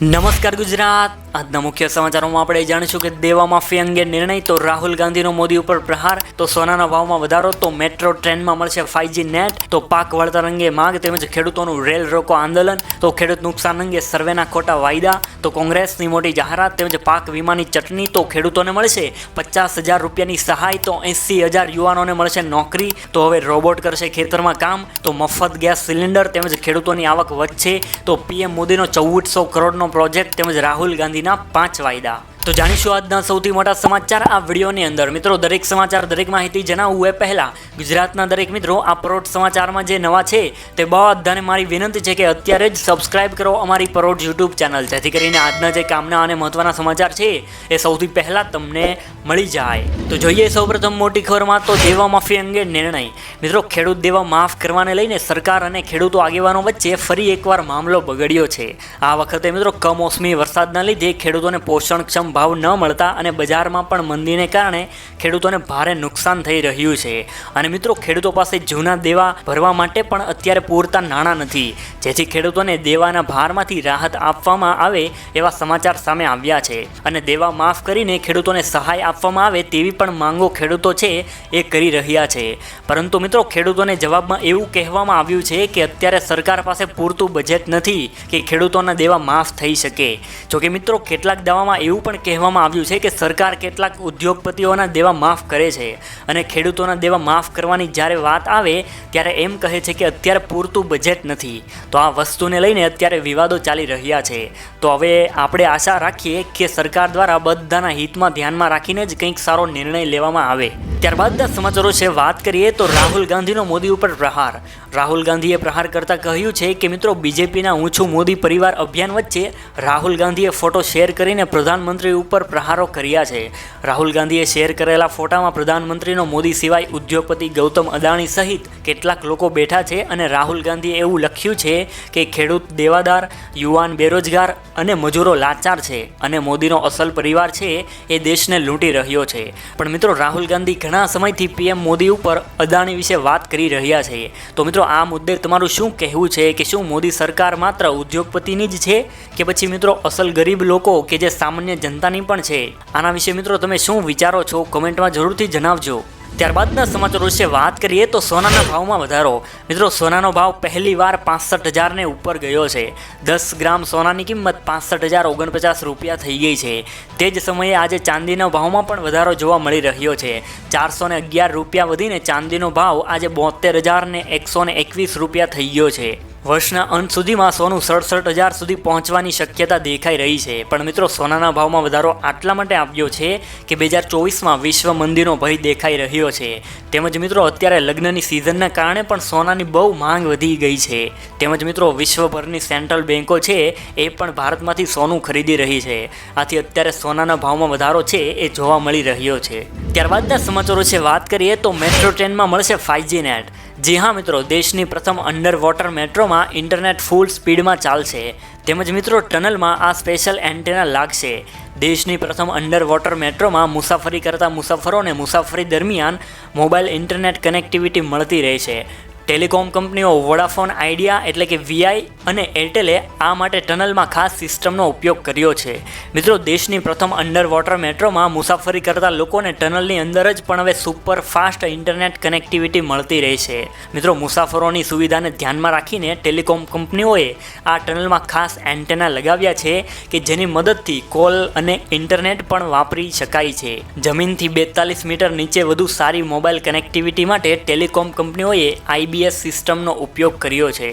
નમસ્કાર ગુજરાત. આજના મુખ્ય સમાચારોમાં આપણે જાણીશું કે દેવા માફી અંગે નિર્ણય તો રાહુલ ગાંધીનો મોદી ઉપર પ્રહાર, તો સોનાના ભાવમાં વધારો, તો મેટ્રો ટ્રેનમાં મળશે ફાઇવજી નેટ, તો પાક વળતર અંગે માંગ તેમજ ખેડૂતોનું રેલ રોકો આંદોલન, તો ખેડૂત નુકસાન અંગે સર્વેના ખોટા વાયદા, તો કોંગ્રેસની મોટી જાહેરાત તેમજ પાક વીમાની ચટણી તો ખેડૂતોને મળશે, પચાસ હજાર રૂપિયાની સહાય તો એંસી હજાર યુવાનોને મળશે નોકરી, તો હવે રોબોટ કરશે ખેતરમાં કામ, તો મફત ગેસ સિલિન્ડર તેમજ ખેડૂતોની આવક વધશે, તો પીએમ મોદીનો ચૌદસો કરોડનો પ્રોજેક્ટ તેમજ રાહુલ ગાંધીના પાંચ વાયદા. તો જાણીશું આજના સૌથી મોટા સમાચાર આ વિડીયોની અંદર. મિત્રો, દરેક સમાચાર, દરેક માહિતી જણાવવું એ પહેલાં, ગુજરાતના દરેક મિત્રો, આ પરોઢ સમાચારમાં જે નવા છે, તે બધાને મારી વિનંતી છે કે અત્યારે જ સબસ્ક્રાઇબ કરો અમારી પરોઢ યુટ્યુબ ચેનલ. જેથી કરીને આજના જે કામના અને મહત્વના સમાચાર છે, એ સૌથી પહેલાં તમને મળી જાય. તો જોઈએ સૌપ્રથમ મોટી ખબરમાં તો દેવા માફી અંગે નિર્ણય. મિત્રો, ખેડૂત દેવા માફ કરવાને લઈને સરકાર અને ખેડૂતો આગેવાનો વચ્ચે ફરી એકવાર મામલો બગડ્યો છે. આ વખતે મિત્રો, કમોસમી વરસાદના લીધે ખેડૂતોને પોષણક્ષમ ભાવ ન મળતા અને બજારમાં પણ મંદીને કારણે ખેડૂતોને ભારે નુકસાન થઈ રહ્યું છે. અને મિત્રો, ખેડૂતો પાસે જૂના દેવા ભરવા માટે પણ અત્યારે પૂરતા નાણાં નથી. જેથી ખેડૂતોને દેવાના ભારમાંથી રાહત આપવામાં આવે એવા સમાચાર સામે આવ્યા છે. અને દેવા માફ કરીને ખેડૂતોને સહાય આપવામાં આવે તેવી પણ માંગો ખેડૂતો છે એ કરી રહ્યા છે. પરંતુ મિત્રો, ખેડૂતોને જવાબમાં એવું કહેવામાં આવ્યું છે કે અત્યારે સરકાર પાસે પૂરતું બજેટ નથી કે ખેડૂતોના દેવા માફ થઈ શકે. જોકે મિત્રો, કેટલાક દાવામાં એવું પણ કહેવામાં આવ્યું છે કે સરકાર કેટલાક ઉદ્યોગપતિઓના દેવા માફ કરે છે અને ખેડૂતોના દેવા માફ કરવાની જ્યારે વાત આવે, ત્યારે એમ કહે છે કે અત્યારે પૂરતું બજેટ નથી. તો આ વસ્તુને લઈને અત્યારે વિવાદો ચાલી રહ્યા છે. તો હવે આપણે આશા રાખીએ કે સરકાર દ્વારા બધાના હિતમાં ધ્યાનમાં રાખીને જ કંઈક સારો નિર્ણય લેવામાં આવે. ત્યારબાદના સમાચારો છે વાત કરીએ તો રાહુલ ગાંધીનો મોદી ઉપર પ્રહાર. રાહુલ ગાંધીએ પ્રહાર કરતાં કહ્યું છે કે, મિત્રો, બીજેપીના ઊંચું મોદી પરિવાર અભિયાન વચ્ચે રાહુલ ગાંધીએ ફોટો શેર કરીને પ્રધાનમંત્રી ઉપર પ્રહારો કર્યા છે. રાહુલ ગાંધીએ શેર કરેલા ફોટામાં પ્રધાનમંત્રીનો મોદી સિવાય ઉદ્યોગપતિ ગૌતમ અદાણી સહિત કેટલાક લોકો બેઠા છે અને રાહુલ ગાંધીએ એવું લખ્યું છે કે ખેડૂત દેવાદાર, યુવાન બેરોજગાર અને મજૂરો લાચાર છે અને મોદીનો અસલ પરિવાર છે એ દેશને લૂંટી રહ્યો છે. પણ મિત્રો, રાહુલ ગાંધી ઘણા સમયથી પીએમ મોદી ઉપર અદાણી વિશે વાત કરી રહ્યા છે. તો મિત્રો, આ મુદ્દે તમારું શું કહેવું છે કે શું મોદી સરકાર માત્ર ઉદ્યોગપતિની જ છે? કે પછી મિત્રો, અસલ ગરીબ લોકો કે જે સામાન્ય જનતાની પણ છે. આના વિશે મિત્રો તમે શું વિચારો છો કમેન્ટમાં જરૂરથી જણાવજો. ત્યારબાદના સમાચારો વિશે વાત કરીએ તો સોનાના ભાવમાં વધારો. મિત્રો, સોનાનો ભાવ પહેલી વાર પાસઠ હજારને ઉપર ગયો છે. દસ ગ્રામ સોનાની કિંમત પાસઠ હજાર ઓગણપચાસ રૂપિયા થઈ ગઈ છે. તે જ સમયે આજે ચાંદીના ભાવમાં પણ વધારો જોવા મળી રહ્યો છે. ચારસો અગિયાર રૂપિયા વધીને ચાંદીનો ભાવ આજે બોતેર હજાર એકવીસ રૂપિયા થઈ ગયો છે. વર્ષના અંત સુધીમાં સોનું સડસઠ હજાર સુધી પહોંચવાની શક્યતા દેખાઈ રહી છે. પણ મિત્રો, સોનાના ભાવમાં વધારો આટલા માટે આવ્યો છે કે બે હજાર ચોવીસમાં વિશ્વ મંદીનો ભય દેખાઈ રહ્યો છે. તેમજ મિત્રો, અત્યારે લગ્નની સિઝનના કારણે પણ સોનાની બહુ માંગ વધી ગઈ છે. તેમજ મિત્રો, વિશ્વભરની સેન્ટ્રલ બેન્કો છે એ પણ ભારતમાંથી સોનું ખરીદી રહી છે. આથી અત્યારે સોનાના ભાવમાં વધારો છે એ જોવા મળી રહ્યો છે. ત્યારબાદના સમાચારો છે વાત કરીએ તો મેટ્રો ટ્રેનમાં મળશે ફાઇવજી નેટ જી હા મિત્રો, દેશની પ્રથમ અંડર વોટર મેટ્રોમાં ઇન્ટરનેટ ફૂલ સ્પીડમાં ચાલશે. તેમજ મિત્રો, ટનલમાં આ સ્પેશિયલ એન્ટેના લાગશે. દેશની પ્રથમ અંડર વોટર મેટ્રોમાં મુસાફરી કરતા મુસાફરોને મુસાફરી દરમિયાન મોબાઈલ ઇન્ટરનેટ કનેક્ટિવિટી મળતી રહેશે. ટેલિકોમ કંપનીઓ વોડાફોન, આઈડિયા એટલે કે વીઆઈ અને એરટેલે આ માટે ટનલમાં ખાસ સિસ્ટમનો ઉપયોગ કર્યો છે. મિત્રો, દેશની પ્રથમ અંડર વોટર મેટ્રોમાં મુસાફરી કરતા લોકોને ટનલની અંદર જ પણ હવે સુપર ફાસ્ટ ઇન્ટરનેટ કનેક્ટિવિટી મળતી રહેશે મિત્રો, મુસાફરોની સુવિધાને ધ્યાનમાં રાખીને ટેલિકોમ કંપનીઓએ આ ટનલમાં ખાસ એન્ટેના લગાવ્યા છે કે જેની મદદથી કોલ અને ઇન્ટરનેટ પણ વાપરી શકાય છે. જમીનથી બેતાલીસ મીટર નીચે વધુ સારી મોબાઈલ કનેક્ટિવિટી માટે ટેલિકોમ કંપનીઓએ આઈબી જીપીએસ સિસ્ટમનો ઉપયોગ કર્યો છે.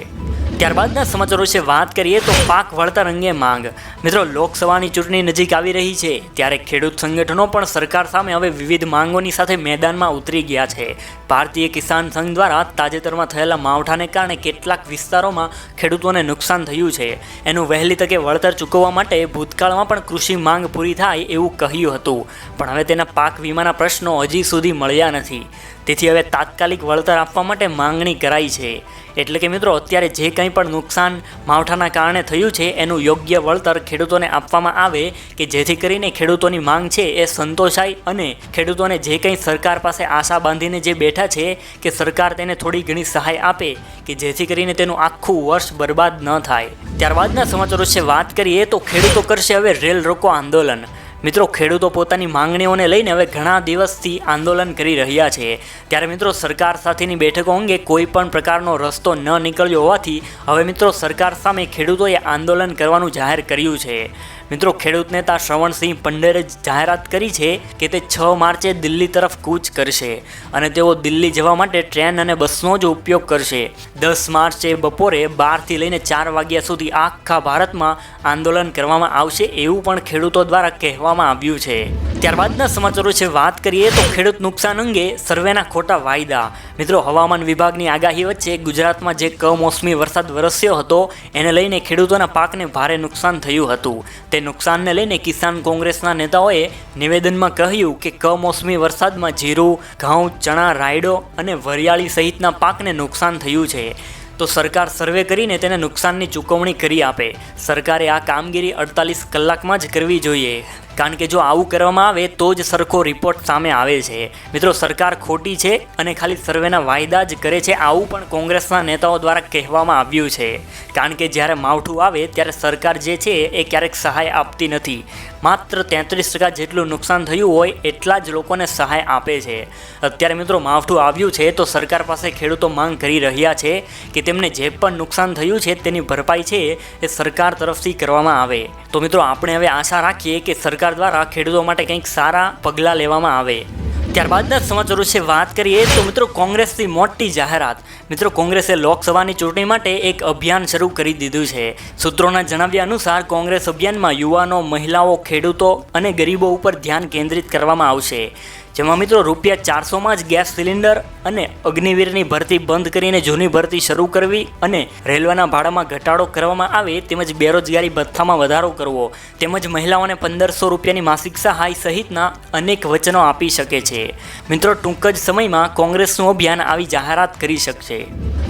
ત્યારબાદના સમાચારો વિશે વાત કરીએ તો પાક વળતર અંગે માંગ. મિત્રો, લોકસભાની ચૂંટણી નજીક આવી રહી છે, ત્યારે ખેડૂત સંગઠનો પણ સરકાર સામે હવે વિવિધ માંગોની સાથે મેદાનમાં ઉતરી ગયા છે. ભારતીય કિસાન સંઘ દ્વારા તાજેતરમાં થયેલા માવઠાને કારણે કેટલાક વિસ્તારોમાં ખેડૂતોને નુકસાન થયું છે. એનું વહેલી તકે વળતર ચૂકવવા માટે ભૂતકાળમાં પણ કૃષિ માંગ પૂરી થાય એવું કહ્યું હતું. પણ હવે તેના પાક વીમાના પ્રશ્નો હજી સુધી મળ્યા નથી. તેથી હવે તાત્કાલિક વળતર આપવા માટે માંગણી કરાઈ છે. એટલે કે મિત્રો, અત્યારે જે કંઈ કંઈ પણ નુકસાન માવઠાના કારણે થયું છે, એનું યોગ્ય વળતર ખેડૂતોને આપવામાં આવે કે જેથી કરીને ખેડૂતોની માંગ છે એ સંતોષાય અને ખેડૂતોને જે કંઈ સરકાર પાસે આશા બાંધીને જે બેઠા છે કે સરકાર તેને થોડી ઘણી સહાય આપે કે જેથી કરીને તેનું આખું વર્ષ બરબાદ ન થાય. ત્યારબાદના સમાચારો વિશે વાત કરીએ તો ખેડૂતો કરશે હવે રેલ રોકો આંદોલન. મિત્રો, ખેડૂતો પોતાની માંગણીઓને લઈને હવે ઘણા દિવસથી આંદોલન કરી રહ્યા છે. ત્યારે મિત્રો, સરકાર સાથેની બેઠકો અંગે કોઈ પણ પ્રકારનો રસ્તો ન નીકળ્યો હોવાથી હવે મિત્રો, સરકાર સામે ખેડૂતોએ આંદોલન કરવાનું જાહેર કર્યું છે. મિત્રો, ખેડૂત નેતા શ્રવણસિંહ પંડેરે જાહેરાત કરી છે કે તે છ માર્ચે દિલ્હી તરફ કૂચ કરશે અને તેઓ દિલ્હી જવા માટે ટ્રેન અને બસનો જ ઉપયોગ કરશે. દસ માર્ચે બપોરે બારથી લઈને ચાર વાગ્યા સુધી આખા ભારતમાં આંદોલન કરવામાં આવશે એવું પણ ખેડૂતો દ્વારા કહેવામાં આવ્યું છે. ત્યારબાદના સમાચારો છે વાત કરીએ તો ખેડૂત નુકસાન અંગે સર્વેના ખોટા વાયદા. મિત્રો, હવામાન વિભાગની આગાહી વચ્ચે ગુજરાતમાં જે કમોસમી વરસાદ વરસ્યો હતો, એને લઈને ખેડૂતોના પાકને ભારે નુકસાન થયું હતું. તે નુકસાનને લઈને કિસાન કોંગ્રેસના નેતાઓએ નિવેદનમાં કહ્યું કે કમોસમી વરસાદમાં જીરું, ઘઉં, ચણા, રાયડો અને વરિયાળી સહિતના પાકને નુકસાન થયું છે. તો સરકાર સર્વે કરીને તેને નુકસાનની ચૂકવણી કરી આપે. સરકારે આ કામગીરી અડતાલીસ કલાકમાં જ કરવી જોઈએ. કારણ કે જો આવું કરવામાં આવે તો જ સરખો રિપોર્ટ સામે આવે છે. મિત્રો, સરકાર ખોટી છે અને ખાલી સર્વેના વાયદા જ કરે છે આવું પણ કોંગ્રેસના નેતાઓ દ્વારા કહેવામાં આવ્યું છે. કારણ કે જ્યારે માવઠું આવે ત્યારે સરકાર જે છે એ ક્યારેક સહાય આપતી નથી. માત્ર તેત્રીસ ટકા જેટલું નુકસાન થયું હોય એટલા જ લોકોને સહાય આપે છે. અત્યારે મિત્રો, માવઠું આવ્યું છે તો સરકાર પાસે ખેડૂતો માંગ કરી રહ્યા છે કે તેમને જે પણ નુકસાન થયું છે તેની ભરપાઈ છે એ સરકાર તરફથી કરવામાં આવે. તો મિત્રો, આપણે હવે આશા રાખીએ કે સરકાર દ્વારા ખેડૂતો માટે કંઈક સારા પગલાં લેવામાં આવે. ત્યારબાદના સમાચારો છે વાત કરીએ તો મિત્રો કોંગ્રેસની મોટી જાહેરાત. મિત્રો કોંગ્રેસે લોકસભાની ચૂંટણી માટે એક અભિયાન શરૂ કરી દીધું છે. સૂત્રોના જણાવ્યા અનુસાર કોંગ્રેસ અભિયાનમાં યુવાનો, મહિલાઓ, ખેડૂતો અને ગરીબો ઉપર ધ્યાન કેન્દ્રિત કરવામાં આવશે. જેમાં મિત્રો રૂપિયા ચારસોમાં જ ગેસ સિલિન્ડર અને અગ્નિવીરની ભરતી બંધ કરીને જૂની ભરતી શરૂ કરવી અને રેલવેના ભાડામાં ઘટાડો કરવામાં આવે તેમજ બેરોજગારી ભથ્થામાં વધારો કરવો તેમજ મહિલાઓને પંદરસો રૂપિયાની માસિક સહાય સહિતના અનેક વચનો આપી શકે છે. મિત્રો, ટૂંક જ સમયમાં કોંગ્રેસનું અભિયાન આવી જાહેરાત કરી શકશે.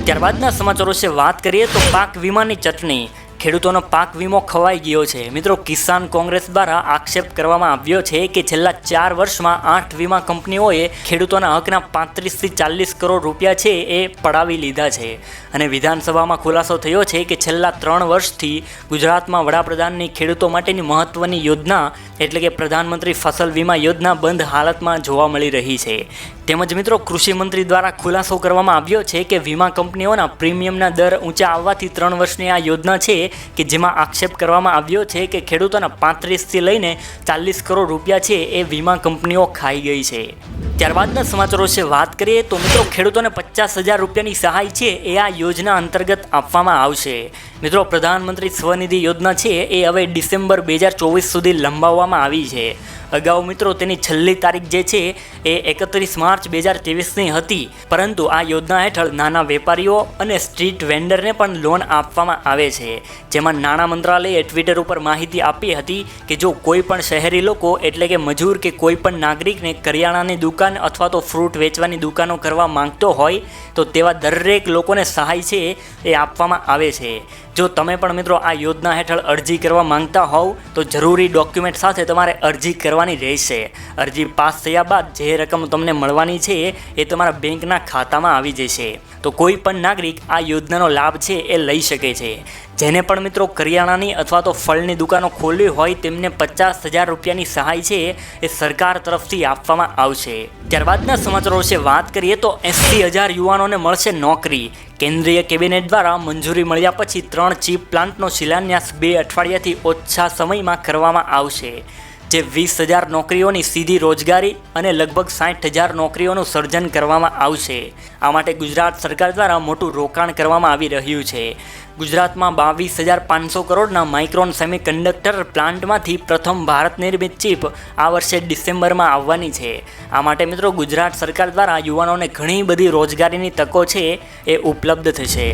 ત્યારબાદના સમાચારો વિશે વાત કરીએ તો પાક વીમાની ચટણી. ખેડૂતોનો પાક વીમો ખવાઈ ગયો છે. મિત્રો, કિસાન કોંગ્રેસ દ્વારા આક્ષેપ કરવામાં આવ્યો છે કે છેલ્લા ચાર વર્ષમાં આઠ વીમા કંપનીઓએ ખેડૂતોના હકના પાંત્રીસથી ચાલીસ કરોડ રૂપિયા છે એ પડાવી લીધા છે. અને વિધાનસભામાં ખુલાસો થયો છે કે છેલ્લા ત્રણ વર્ષથી ગુજરાતમાં વડાપ્રધાનની ખેડૂતો માટેની મહત્ત્વની યોજના, એટલે કે પ્રધાનમંત્રી ફસલ વીમા યોજના બંધ હાલતમાં જોવા મળી રહી છે. તેમજ મિત્રો, કૃષિ મંત્રી દ્વારા ખુલાસો કરવામાં આવ્યો છે કે વીમા કંપનીઓના પ્રીમિયમના દર ઊંચા આવવાથી ત્રણ વર્ષની આ યોજના છે કે જેમાં આક્ષેપ કરવામાં આવ્યો છે કે ખેડૂતોના પાંત્રીસથી લઈને ચાલીસ કરોડ રૂપિયા છે એ વીમા કંપનીઓ ખાઈ ગઈ છે. ત્યારબાદના સમાચારો છે વાત કરીએ તો મિત્રો, ખેડૂતોને પચાસ હજાર રૂપિયાની સહાય છે એ આ યોજના અંતર્ગત આપવામાં આવશે. મિત્રો, પ્રધાનમંત્રી સ્વનિધિ યોજના છે એ હવે ડિસેમ્બર બે હજાર ચોવીસ સુધી લંબાવવામાં આવી છે. અગાઉ મિત્રો, તેની છેલ્લી તારીખ જે છે, એ એકત્રીસ માર્ચ બે હજાર ત્રેવીસની હતી. પરંતુ આ યોજના હેઠળ નાના વેપારીઓ અને સ્ટ્રીટ વેન્ડરને પણ લોન આપવામાં આવે છે. જેમાં નાણાં મંત્રાલયે ટ્વિટર ઉપર માહિતી આપી હતી કે જો કોઈ પણ શહેરી લોકો, એટલે કે મજૂર કે કોઈ પણ નાગરિકને કરિયાણાની દુકાન અથવા તો ફ્રૂટ વેચવાની દુકાનો કરવા માંગતો હોય, તો તેવા દરેક લોકોને સહાય છે, એ આપવામાં આવે છે. જો તમે પણ મિત્રો આ યોજના હેઠળ અરજી કરવા માંગતા હોવ, તો જરૂરી ડોક્યુમેન્ટ સાથે તમારે અરજી કરવાની રહેશે. અરજી પાસ થયા બાદ જે રકમ તમને મળવાની છે, એ તમારા બેંકના ખાતામાં આવી જશે. તો કોઈ પણ નાગરિક આ યોજનાનો લાભ છે, એ લઈ શકે છે. જેને પણ મિત્રો કરિયાણાની અથવા તો ફળની દુકાનો ખોલવી હોય, તેમને પચાસ હજાર રૂપિયાની સહાય છે, એ સરકાર તરફથી આપવામાં આવશે. ત્યારબાદના સમાચારો વિશે વાત કરીએ તો એંસી હજાર યુવાનોને મળશે નોકરી. કેન્દ્રીય કેબિનેટ દ્વારા મંજૂરી મળ્યા પછી ત્રણ ચીપ પ્લાન્ટનો શિલાન્યાસ બે અઠવાડિયાથી ઓછા સમયમાં કરવામાં આવશે. જે વીસ હજાર નોકરીઓની સીધી રોજગારી અને લગભગ સાઠ હજાર નોકરીઓનું સર્જન કરવામાં આવશે. આ માટે ગુજરાત સરકાર દ્વારા મોટું રોકાણ કરવામાં આવી રહ્યું છે. ગુજરાતમાં બાવીસ હજાર પાંચસો કરોડના માઇક્રોન સેમિકન્ડક્ટર પ્લાન્ટમાંથી પ્રથમ ભારત નિર્મિત ચીપ આ વર્ષે ડિસેમ્બરમાં આવવાની છે. આ માટે મિત્રો ગુજરાત સરકાર દ્વારા યુવાનોને ઘણી બધી રોજગારીની તકો છે એ ઉપલબ્ધ થશે.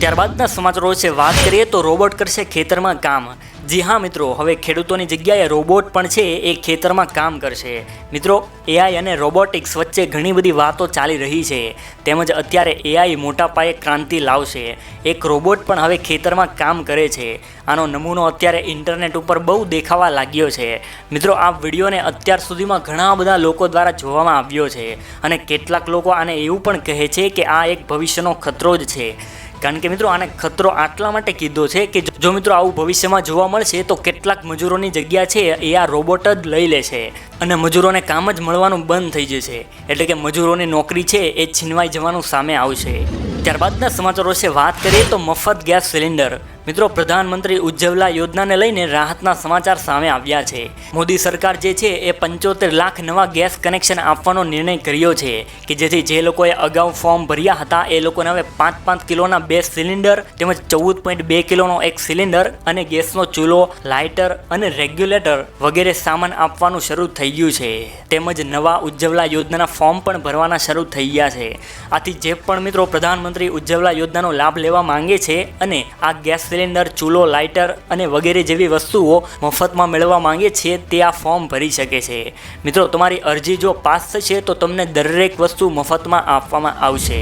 ત્યારબાદના સમાચારો વિશે વાત કરીએ તો રોબોટ કરશે ખેતરમાં કામ. જી હા, મિત્રો. હવે ખેડૂતોની જગ્યાએ રોબોટ પણ છે, એ ખેતરમાં કામ કરશે. મિત્રો એઆઈ અને રોબોટિક્સ વચ્ચે ઘણી બધી વાતો ચાલી રહી છે. તેમજ અત્યારે એઆઈ મોટા પાયે ક્રાંતિ લાવશે. એક રોબોટ પણ હવે ખેતરમાં કામ કરે છે. આનો નમૂનો અત્યારે ઇન્ટરનેટ ઉપર બહુ દેખાવા લાગ્યો છે. મિત્રો, આ વિડીયોને અત્યાર સુધીમાં ઘણા બધા લોકો દ્વારા જોવામાં આવ્યો છે. અને કેટલાક લોકો આને એવું પણ કહે છે કે આ એક ભવિષ્યનો ખતરો જ છે. કારણ કે મિત્રો આને ખતરો આટલા માટે કીધો છે કે જો મિત્રો આવું ભવિષ્યમાં જોવા મળશે તો કેટલાક મજૂરોની જગ્યા છે એ આ રોબોટ જ લઈ લે છે. અને મજૂરોને કામ જ મળવાનું બંધ થઈ જશે. એટલે કે મજૂરોની નોકરી છે એ છીનવાઈ જવાનું સામે આવશે. ત્યારબાદના સમાચારો વિશે વાત કરીએ તો મફત ગેસ સિલિન્ડર. મિત્રો, પ્રધાનમંત્રી ઉજ્જવલા યોજનાને લઈને રાહતના સમાચાર સામે આવ્યા છે. મોદી સરકાર જે છે એ પંચોતેર લાખ નવા ગેસ કનેક્શન આપવાનો નિર્ણય કર્યો છે કે જેથી જે લોકોએ અગાઉ ફોર્મ ભર્યા હતા એ લોકોને હવે પાંચ પાંચ કિલોના બે સિલિન્ડર તેમજ ચૌદ પોઈન્ટ બે કિલોનો એક સિલિન્ડર અને ગેસનો ચૂલો, લાઇટર અને રેગ્યુલેટર વગેરે સામાન આપવાનું શરૂ થઈ ગયું છે. તેમજ નવા ઉજ્જવલા યોજનાના ફોર્મ પણ ભરવાના શરૂ થઈ ગયા છે. આથી જે પણ મિત્રો, પ્રધાનમંત્રી ઉજ્જવલા યોજનાનો લાભ લેવા માંગે છે અને આ ગેસ સિલિન્ડર, ચૂલો, લાઇટર અને વગેરે જેવી વસ્તુઓ મફતમાં મેળવવા માંગે છે, તે આ ફોર્મ ભરી શકે છે. મિત્રો, તમારી અરજી જો પાસ થશે, તો તમને દરેક વસ્તુ મફતમાં આપવામાં આવશે.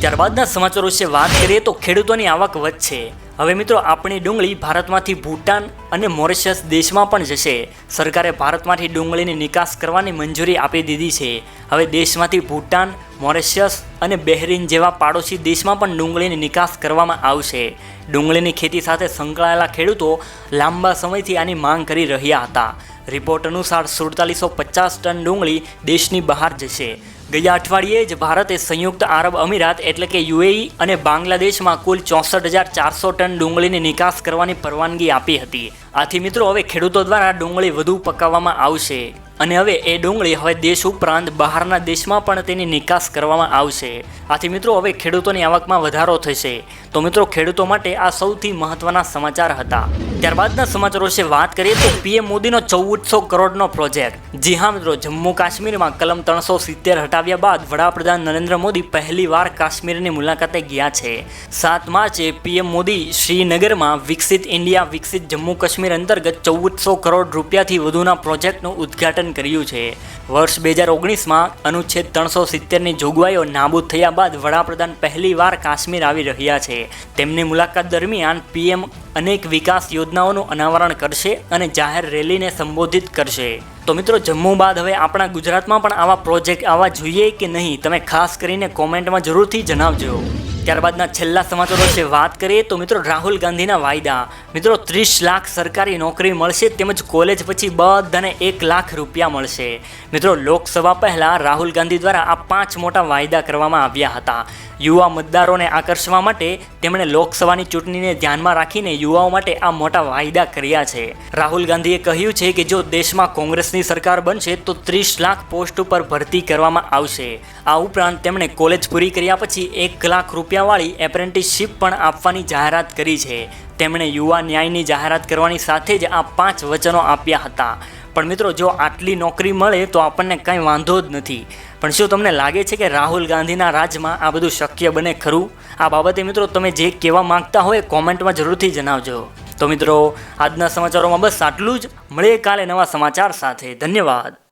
ત્યારબાદના સમાચારો વિશે વાત કરીએ તો ખેડૂતોની આવક વધશે. હવે મિત્રો, આપણી ડુંગળી ભારતમાંથી ભૂટાન અને મોરિશિયસ દેશમાં પણ જશે. સરકારે ભારતમાંથી ડુંગળીની નિકાસ કરવાની મંજૂરી આપી દીધી છે. હવે દેશમાંથી ભૂટાન મોરિશિયસ અને બહેરીન જેવા પાડોશી દેશમાં પણ ડુંગળીની નિકાસ કરવામાં આવશે. ડુંગળીની ખેતી સાથે સંકળાયેલા ખેડૂતો લાંબા સમયથી આની માંગ કરી રહ્યા હતા. રિપોર્ટ અનુસાર સુડતાલીસો પચાસ ટન ડુંગળી દેશની બહાર જશે. ગયા અઠવાડિયે જ ભારતે સંયુક્ત આરબ અમીરાત એટલે કે યુએઈ અને બાંગ્લાદેશમાં કુલ ચોસઠ હજાર ચારસો ટન ડુંગળીની નિકાસ કરવાની પરવાનગી આપી હતી. આથી મિત્રો, હવે ખેડૂતો દ્વારા ડુંગળી વધુ પકાવવામાં આવશે. અને હવે એ ડુંગળી હવે દેશ ઉપરાંત બહારના દેશમાં પણ તેની નિકાસ કરવામાં આવશે. આથી મિત્રો, હવે ખેડૂતોની આવકમાં વધારો થશે. તો મિત્રો, ખેડૂતો માટે આ સૌથી મહત્વના સમાચાર હતા. ત્યારબાદના સમાચારો વિશે વાત કરીએ તો પીએમ મોદીનો ચૌદસો કરોડનો પ્રોજેક્ટ. જી હા મિત્રો જમ્મુ કાશ્મીરમાં કલમ ત્રણસો સિત્તેર હટાવ્યા બાદ વડાપ્રધાન નરેન્દ્ર મોદી પહેલી વાર કાશ્મીરની મુલાકાતે ગયા છે. સાત માર્ચે પીએમ મોદી શ્રીનગરમાં વિકસિત ઇન્ડિયા, વિકસિત જમ્મુ કાશ્મીર અંતર્ગત ચૌદસો કરોડ રૂપિયાથી વધુના પ્રોજેક્ટનું ઉદ્ઘાટન કર્યું છે. વર્ષ બે હજાર ઓગણીસમાં અનુચ્છેદ ત્રણસો સિત્તેરની જોગવાઈઓ નાબૂદ થયા બાદ વડાપ્રધાન પહેલી વાર કાશ્મીર આવી રહ્યા છે. તેમની મુલાકાત દરમિયાન પીએમ અનેક વિકાસ યોજનાઓનું અનાવરણ કરશે અને જાહેર રેલીને સંબોધિત કરશે. તો મિત્રો, જમ્મુ બાદ હવે આપણા ગુજરાતમાં પણ આવા પ્રોજેક્ટ આવવા જોઈએ કે નહીં? તમે ખાસ કરીને કોમેન્ટમાં જરૂરથી જણાવજો. ત્યારબાદના છેલ્લા સમાચારો વિશે વાત કરીએ તો મિત્રો, રાહુલ ગાંધીના વાયદા. મિત્રો, ત્રીસ લાખ સરકારી નોકરી મળશે તેમજ કોલેજ પછી બધાને એક લાખ રૂપિયા મળશે. મિત્રો, લોકસભા પહેલાં રાહુલ ગાંધી દ્વારા આ પાંચ મોટા વાયદા કરવામાં આવ્યા હતા. યુવા મતદારોને આકર્ષવા માટે તેમણે લોકસભાની ચૂંટણીને ધ્યાનમાં રાખીને યુવાઓ માટે આ મોટા વાયદા કર્યા છે. રાહુલ ગાંધીએ કહ્યું છે કે જો દેશમાં કોંગ્રેસની સરકાર બનશે, તો ત્રીસ લાખ પોસ્ટ ઉપર ભરતી કરવામાં આવશે. આ ઉપરાંત તેમણે કોલેજ પૂરી કર્યા પછી એક લાખ રૂપિયાવાળી એપ્રેન્ટિસશીપ પણ આપવાની જાહેરાત કરી છે. તેમણે યુવા ન્યાયની જાહેરાત કરવાની સાથે જ આ પાંચ વચનો આપ્યા હતા. પણ મિત્રો, જો આટલી નોકરી મળે તો આપણને કંઈ વાંધો જ નથી. પણ શું તમને લાગે છે કે રાહુલ ગાંધીના રાજમાં આ બધું શક્ય બને ખરું? આ બાબતે મિત્રો, તમે જે કહેવા માંગતા હોય કોમેન્ટમાં જરૂરથી જણાવજો. તો મિત્રો, આજના સમાચારોમાં બસ આટલું જ. મળીએ કાલે નવા સમાચાર સાથે. ધન્યવાદ.